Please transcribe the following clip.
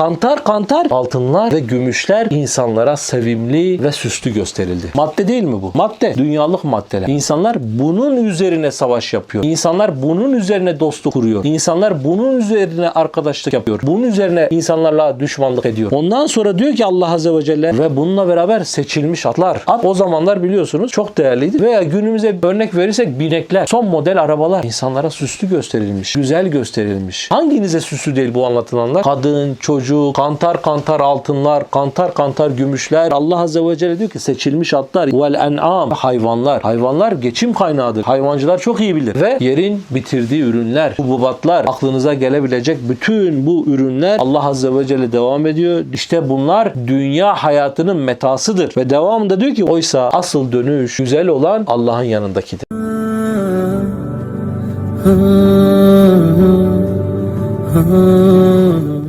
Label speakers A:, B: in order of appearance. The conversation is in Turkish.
A: kantar kantar altınlar ve gümüşler insanlara sevimli ve süslü gösterildi. Madde değil mi bu? Madde. Dünyalık maddeler. İnsanlar bunun üzerine savaş yapıyor. İnsanlar bunun üzerine dostluk kuruyor. İnsanlar bunun üzerine arkadaşlık yapıyor. Bunun üzerine insanlarla düşmanlık ediyor. Ondan sonra diyor ki Allah Azze ve Celle ve bununla beraber seçilmiş atlar. At o zamanlar biliyorsunuz çok değerliydi. Veya günümüze örnek verirsek binekler. Son model arabalar insanlara süslü gösterilmiş. Güzel gösterilmiş. Hanginize süslü değil bu anlatılanlar? Kadın, çocuk, kantar kantar altınlar, kantar kantar gümüşler. Allah Azze ve Celle diyor ki seçilmiş atlar. Vel en'am. Hayvanlar. Hayvanlar geçim kaynağıdır. Hayvancılar çok iyi bilir. Ve yerin bitirdiği ürünler, hububatlar, aklınıza gelebilecek bütün bu ürünler Allah Azze ve Celle devam ediyor. İşte bunlar dünya hayatının metasıdır. Ve devamında diyor ki oysa asıl dönüş güzel olan Allah'ın yanındakidir.
B: Ah